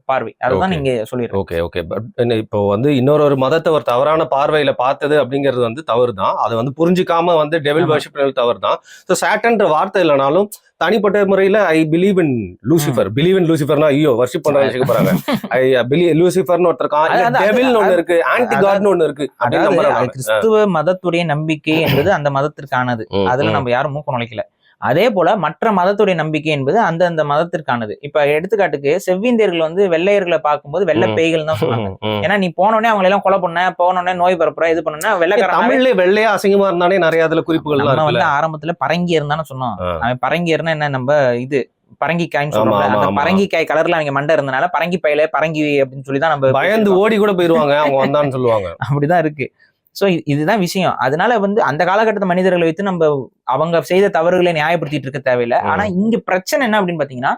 பார்வை. அதுதான். நீங்க சொல்லிடுறேன் ஓகே ஓகே பட் இப்போ வந்து இன்னொரு ஒரு மதத்தை ஒரு தவறான பார்வையில பார்த்தது அப்படிங்கிறது வந்து தவறு தான் அதை வந்து புரிஞ்சுக்காம வந்து டெவில். வர்ஷிப் தவறு தான் ஸோ சேட்டன்ற வார்த்தை இல்லைனாலும் தனிப்பட்ட முறையில I believe in Lucifer believe in லூசிஃபர்னா ஐயோ வர்ஷிப் பண்றாங்க வச்சுக்க போறாங்க ஐ பிலி லூசிஃபர்னு ஒருத்தர் டெவில்னு ஒன்னு இருக்கு ஆன்டி காட்னு ஒன்னு இருக்கு. அப்படின்னு. கிறிஸ்துவ மதத்துடைய நம்பிக்கை என்பது அந்த மதத்திற்கானது. அதுல. நம்ம யாரும் மூக்க நுழைக்கல. அதே போல மற்ற மதத்துடைய நம்பிக்கை என்பது அந்தந்த மதத்திற்கானது இப்ப எடுத்துக்காட்டுக்கு செவ்விந்தியர்கள் வந்து வெள்ளையர்களை பார்க்கும்போது வெள்ளை. பேய்கள் தான் சொன்னாங்க. ஏன்னா நீ போனோடனே அவங்க எல்லாம் கொலை பண்ண போனோடனே நோய் பரப்புற இது பண்ண வெள்ளைக்காரன் தமிழ்ல வெள்ளையா அசிங்கமா இருந்தானே நிறைய அதுல குறிப்புகள்லாம் நம்ம வந்து ஆரம்பத்துல பரங்கியர் தானே சொன்னோம். அவன் பரங்கியர்னா என்ன நம்ம இது பரங்கிக்காய்ன்னு ஆமா, அந்த. பரங்கிக்காய் கலர்ல அவங்க மண்டை இருந்தனால பரங்கி பையில பரங்கி அப்படின்னு சொல்லி தான் நம்ம பயந்து ஓடி கூட போயிருவாங்க அவங்க வந்தான்னு சொல்லுவாங்க அப்படிதான் இருக்கு சோ இதுதான் விஷயம். அதனால வந்து அந்த காலகட்டத்து மனிதர்களை வைத்து நம்ம அவங்க செய்த தவறுகளை நியாயப்படுத்திட்டு இருக்க தேவையில்லை. ஆனா இங்க பிரச்சனை என்ன அப்படின்னு பாத்தீங்கன்னா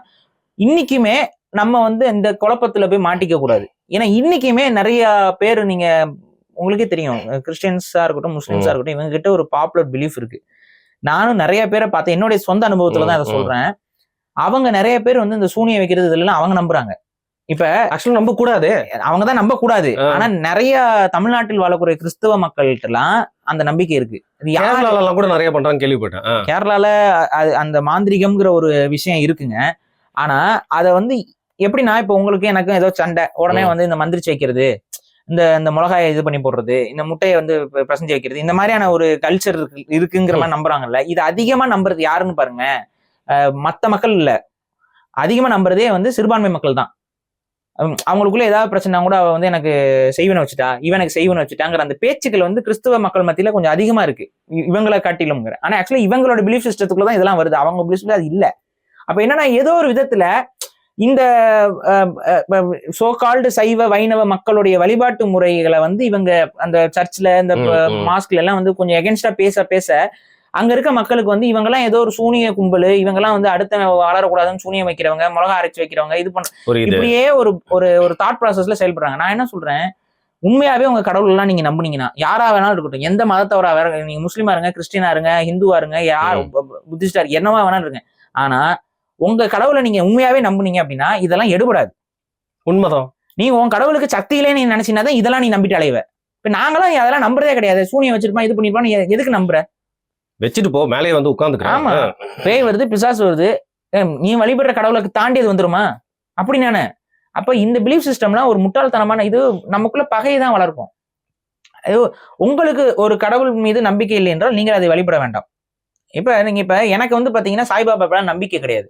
இன்னைக்குமே நம்ம வந்து இந்த குழப்பத்துல போய் மாட்டிக்க கூடாது. ஏன்னா இன்னைக்குமே நிறைய பேர் நீங்க உங்களுக்கே தெரியும். கிறிஸ்டியன்ஸா இருக்கட்டும் முஸ்லிம்ஸா. இருக்கட்டும் இவங்க கிட்ட ஒரு பாப்புலர் பிலீஃப் இருக்கு. நானும் நிறைய பேரை பார்த்தேன். என்னுடைய சொந்த அனுபவத்துல தான் அதை. சொல்றேன். அவங்க நிறைய பேர் வந்து இந்த சூனியம் வைக்கிறது இதெல்லாம் அவங்க நம்புறாங்க. இப்ப ஆக்சுவலா நம்ப கூடாது அவங்க தான் நம்ப கூடாது. ஆனா நிறைய தமிழ்நாட்டில் வாழக்கூடிய கிறிஸ்தவ மக்கள்கிட்ட எல்லாம் அந்த நம்பிக்கை இருக்கு. இது யாரு கேரளால எல்லாம் கூட நிறைய பண்றாங்க கேள்விப்பட்டேன். கேரளால அந்த மாந்திரிகம்ங்கிற ஒரு விஷயம் இருக்குங்க. ஆனா அத வந்து எப்படின்னா இப்ப உங்களுக்கு எனக்கு ஏதோ சண்டை. உடனே. வந்து இந்த மந்திரிச்சு வைக்கிறது இந்த இந்த மிளகாயை இது பண்ணி போடுறது இந்த முட்டையை வந்து ப- பிசைஞ்சு வைக்கிறது இந்த மாதிரியான ஒரு கல்ச்சர் இருக்கு இருக்குங்கிற மாதிரி நம்புறாங்கல்ல. இது அதிகமா நம்புறது யாருன்னு பாருங்க. மத்த மக்கள் இல்ல. அதிகமா நம்புறதே வந்து சிறுபான்மை மக்கள் தான் அவங்களுக்குள்ள ஏதாவது பிரச்சனை கூட அவ வந்து எனக்கு செய்வனை வச்சுட்டா இவனுக்கு செய்வனை வச்சுட்டாங்கிற அந்த பேச்சுக்கள் வந்து கிறிஸ்துவ மக்கள் மத்தியில கொஞ்சம் அதிகமா இருக்கு. இவங்களை காட்டிலும் ஆனா ஆக்சுவலி இவங்களோட பிலீஃப் சிஸ்டத்துக்குள்ள தான் இதெல்லாம் வருது. அவங்க பிலீஃப்ல அது இல்ல. அப்ப என்னன்னா ஏதோ ஒரு விதத்துல இந்த சோ கால்டு சைவ வைணவ மக்களுடைய வழிபாட்டு முறைகளை வந்து இவங்க அந்த சர்ச்ல இந்த. மாஸ்க்ல எல்லாம் வந்து கொஞ்சம் எகென்ஸ்டா பேச பேச அங்க இருக்க மக்களுக்கு வந்து இவங்கெல்லாம் ஏதோ ஒரு சூனிய கும்பல் இவங்கெல்லாம் வந்து அடுத்த வளரக்கூடாதுன்னு சூனியம் வைக்கிறவங்க மிளகா அரைச்சு வைக்கிறவங்க இது பண்ண இப்படியே ஒரு ஒரு ஒரு தாட் ப்ராசஸ்ல செயல்படுறாங்க. நான் என்ன சொல்றேன்? உண்மையாவே உங்க கடவுள் எல்லாம் நீங்க நம்புனீங்கன்னா யாரா வேணாலும் இருக்கட்டும் எந்த மதத்தவரா வேற நீங்க முஸ்லீமா இருங்க கிறிஸ்டினா இருங்க ஹிந்துவா இருங்க யார் புத்திஸ்டா இருங்க, என்னவா வேணாலும் இருங்க. ஆனா உங்க கடவுளை நீங்க உண்மையாவே நம்புனீங்க அப்படின்னா இதெல்லாம் எடுபடாது. உண்மைதான். நீ உன் கடவுளுக்கு சக்தியிலே நீ நினைச்சினா தான் இதெல்லாம் நீ நம்பிட்டு அலைவ. இப்ப நாங்களாம் அதெல்லாம் நம்புறதே கிடையாது. சூனியம் வச்சிருப்பான் இது பண்ணிருப்பான் எதுக்கு நம்புற? வச்சுட்டு போ மேலேயே வந்து உட்காந்துக்கிறேன் ஆமா. பேய் வருது பிசாசு வருது. நீ வழிபடுற கடவுளுக்கு தாண்டி அது வந்துருமா? அப்படி நானே. அப்ப இந்த பிலீஃப் சிஸ்டம்லாம் ஒரு முட்டாள்தனமான இது நமக்குள்ள பகையை தான் வளர்க்கும் உங்களுக்கு ஒரு கடவுள் மீது நம்பிக்கை இல்லை என்றால் நீங்கள் அதை வழிபட வேண்டாம். இப்ப நீங்க இப்ப எனக்கு வந்து பாத்தீங்கன்னா சாய்பாபா நம்பிக்கை கிடையாது.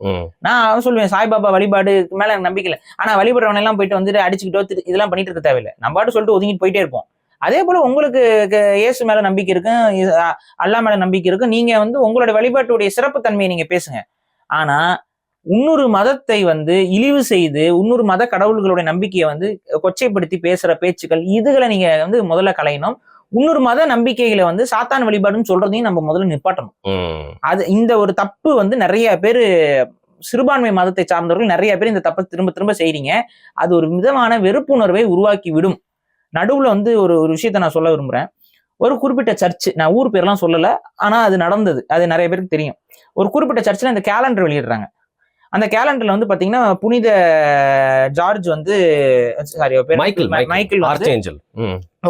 நான் சொல்லுவேன் சாய்பாபா வழிபாடுக்கு மேல எனக்கு நம்பிக்கை இல்லை. ஆனா வழிபடுறவன எல்லாம் போயிட்டு வந்துட்டு அடிச்சுக்கிட்டோ இதெல்லாம் பண்ணிட்டு இருக்க தேவையில்லை. நம்ம பாட்டு சொல்லிட்டு ஒதுங்கிட்டு போயிட்டே இருப்போம். அதே போல உங்களுக்கு இயேசு மேல நம்பிக்கை இருக்கும் இ- அ- அல்லாஹ் மேல நம்பிக்கை இருக்கும் நீங்க வந்து உங்களோட வழிபாட்டுடைய சிறப்பு தன்மையை நீங்க பேசுங்க. ஆனா இன்னொரு மதத்தை வந்து இழிவு செய்து இன்னொரு மத கடவுள்களுடைய நம்பிக்கையை வந்து கொச்சைப்படுத்தி பேசுற பேச்சுக்கள் இதுகளை நீங்க வந்து முதல்ல கலையணும் இன்னொரு மத நம்பிக்கைகளை வந்து சாத்தான் வழிபாடுன்னு சொல்றதையும் நம்ம முதல்ல நிப்பாட்டணும். அது இந்த ஒரு தப்பு வந்து நிறைய பேர் சிறுபான்மை மதத்தை சார்ந்தவர்கள் நிறைய பேர் இந்த தப்பை திரும்ப திரும்ப செய்றீங்க. அது ஒரு விதமான வெறுப்புணர்வை உருவாக்கி விடும் நடுவுல வந்து ஒரு ஒரு விஷயத்த நான் சொல்ல விரும்புறேன். ஒரு குறிப்பிட்ட சர்ச் நான் ஊர் பேர்லாம் சொல்லல ஆனா அது நடந்தது. அது நிறைய பேருக்கு தெரியும். ஒரு குறிப்பிட்ட சர்ச்சில் இந்த கேலண்டர் வெளியிடுறாங்க. அந்த கேலண்டர்ல வந்து பாத்தீங்கன்னா புனித ஜார்ஜ் வந்து சாரி மைக்கேல் மைக்கேல் ஆர்ச்சேஞ்சல்.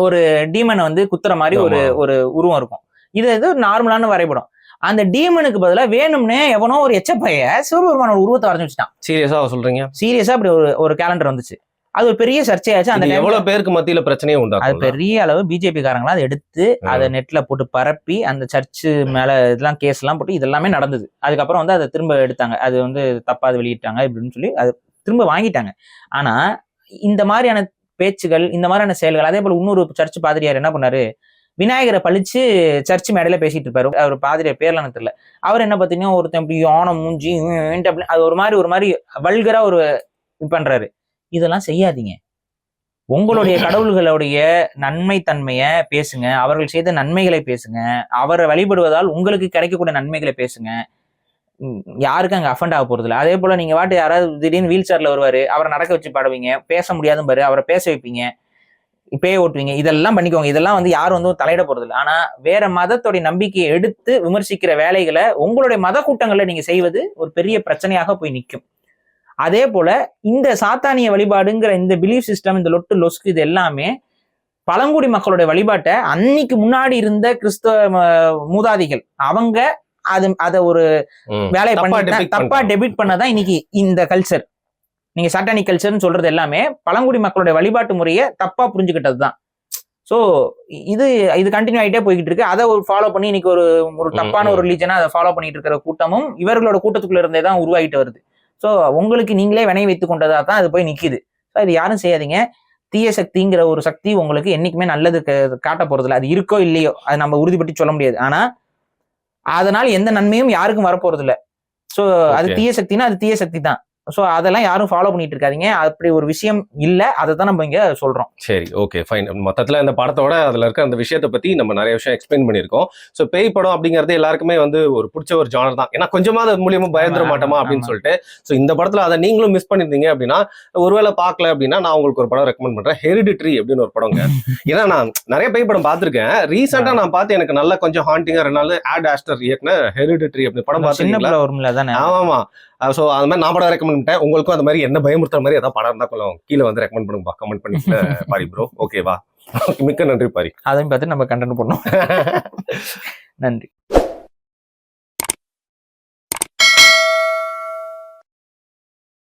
ஒரு டீமனை வந்து குத்துற மாதிரி ஒரு. ஒரு உருவம் இருக்கும். இது இது நார்மலான வரைபடம். அந்த டீமனுக்கு பதிலா வேணும்னே எவனோ ஒரு எச்சப்பைய சிவபெருமானோட உருவத்தை வரைஞ்சு வச்சுட்டான். சீரியஸா சொல்றீங்க? சீரியஸா அப்படி ஒரு ஒரு கேலண்டர் வந்துச்சு. அது ஒரு பெரிய சர்ச்சையாச்சு. அந்த எவ்வளவு பேருக்கு மத்தியில பிரச்சனையே அது உண்டாக்கும் பெரிய அளவு பிஜேபி காரங்களாம் அதை எடுத்து அதை நெட்ல போட்டு பரப்பி அந்த சர்ச்சு மேல இதெல்லாம் கேஸ் எல்லாம் போட்டு இதெல்லாமே நடந்தது. அதுக்கப்புறம் வந்து அதை திரும்ப எடுத்தாங்க. அது வந்து தப்பா அது வெளியிட்டாங்க இப்படின்னு சொல்லி அது திரும்ப வாங்கிட்டாங்க. ஆனா இந்த மாதிரியான பேச்சுகள் இந்த மாதிரியான செயல்கள் அதே போல இன்னொரு சர்ச் பாதிரியார் என்ன பண்ணாரு? விநாயகரை பழிச்சு சர்ச் மேடையில பேசிட்டு இருப்பாரு. அவர் பாதிரியார் பேர்ல எனக்கு தெரியல. அவர் என்ன பார்த்தீங்கன்னா ஒருத்தன் இப்படி யானை மூஞ்சி அது ஒரு மாதிரி ஒரு மாதிரி வல்கரா ஒரு இது பண்றாரு. இதெல்லாம் செய்யாதீங்க. உங்களுடைய கடவுள்களுடைய நன்மை தன்மையை பேசுங்க. அவர்கள் செய்த நன்மைகளை பேசுங்க. அவரை வழிபடுவதால் உங்களுக்கு கிடைக்கக்கூடிய நன்மைகளை பேசுங்க. யாருக்கும் அங்க அஃபண்ட் ஆக இல்ல அதே போல நீங்க வாட்டு யாராவது திடீர்னு வீல் சேர்ல வருவாரு அவரை நடக்க வச்சு பாடுவீங்க. பேச முடியாதும் பாரு அவரை பேச வைப்பீங்க. பேய ஓட்டுவீங்க. இதெல்லாம் பண்ணிக்கோங்க. இதெல்லாம் வந்து யாரும் வந்து தலையிட போறது இல்லை ஆனா வேற மதத்தோடைய நம்பிக்கையை எடுத்து விமர்சிக்கிற வேலைகளை உங்களுடைய மத கூட்டங்களை நீங்க செய்வது ஒரு பெரிய பிரச்சனையாக போய் நிற்கும். அதே போல இந்த சாத்தானிய வழிபாடுங்கிற இந்த பிலீஃப் சிஸ்டம் இந்த லொட்டு லொஸ்கு இது எல்லாமே பழங்குடி மக்களுடைய வழிபாட்டை அன்னைக்கு முன்னாடி இருந்த கிறிஸ்தவ மூதாதிகள் அவங்க அது அதை ஒரு. வேலையை தப்பா பண்ணி தப்பா. டெபிட் பண்ணதான் இன்னைக்கு இந்த கல்ச்சர் நீங்க சாட்டானிக் கல்ச்சர்னு சொல்றது எல்லாமே பழங்குடி மக்களுடைய வழிபாட்டு முறையை தப்பா புரிஞ்சுக்கிட்டது தான் ஸோ இது இது கண்டினியூ ஆகிட்டே போய்கிட்டு இருக்கு அதை ஒரு ஃபாலோ பண்ணி இன்னைக்கு ஒரு ஒரு தப்பான. ஒரு ரிலீஜனா அதை ஃபாலோ பண்ணிட்டு இருக்கிற கூட்டமும் இவர்களோட கூட்டத்துக்குள்ள இருந்தே தான் உருவாகிட்டு வருது ஸோ உங்களுக்கு நீங்களே வினை வைத்து கொண்டதா தான் அது போய் நிக்குது. ஸோ இது யாரும் செய்யாதீங்க. தீய சக்திங்கிற ஒரு சக்தி உங்களுக்கு என்னைக்குமே நல்லது காட்ட போறது இல்ல அது இருக்கோ இல்லையோ அது நம்ம உறுதிப்பட்டு சொல்ல முடியாது. ஆனா அதனால எந்த நன்மையும் யாருக்கும் வரப்போறது இல்ல ஸோ அது. தீய சக்தினா அது தீய சக்தி தான். ஸோ அதெல்லாம் யாரும் ஃபாலோ பண்ணிட்டு இருக்காதீங்க. அப்படி ஒரு விஷயம் இல்லை. அதை தான் நம்ம இங்க சொல்றோம். சரி ஓகே ஃபைன் மொத்தத்தில் இந்த படத்தோட அதில் இருக்க அந்த விஷயத்தை பற்றி நம்ம நிறைய விஷயம் எக்ஸ்பிளைன் பண்ணியிருக்கோம். ஸோ பேய் படம் அப்படிங்கிறது எல்லாருக்குமே வந்து ஒரு பிடிச்ச ஒரு ஜானர் தான். ஏன்னா கொஞ்சமாவது அது மூலியமா பயந்துட மாட்டோமா அப்படின்னு. சொல்லிட்டு. ஸோ இந்த படத்தில் அதை நீங்களும் மிஸ் பண்ணியிருந்தீங்க அப்படின்னா ஒருவேளை பார்க்கல அப்படின்னா நான் உங்களுக்கு ஒரு படம் ரெக்கமெண்ட் பண்ணுறேன் ஹெரிடிட்ரி அப்படின்னு ஒரு படங்க. ஏன்னா நான் நிறைய பேய் படம் பார்த்துருக்கேன். ரீசெண்டாக நான் பார்த்து எனக்கு நல்லா கொஞ்சம் ஹாண்டிங்காக ரெண்டு ஆட் ஆஸ்டர் இயக்குன ஹெரிடிட்ரி அப்படி படம் தானே ஆமாமா. ஸோ அது மாதிரி நான் படம் ரெக்கமெண்ட் பண்ணிட்டேன். உங்களுக்கும் அந்த மாதிரி என்ன பயமுறுத்துற மாதிரி ஏதாவது படம் இருந்தால் கொஞ்சம் கீழே வந்து ரெக்கமெண்ட் பண்ணுங்க கமெண்ட் பண்ணி பாரி ப்ரோ ஓகேவா மிக்க நன்றி பாரி. அதையும் பார்த்து நம்ம கண்டென்ட் பண்ணோம் நன்றி.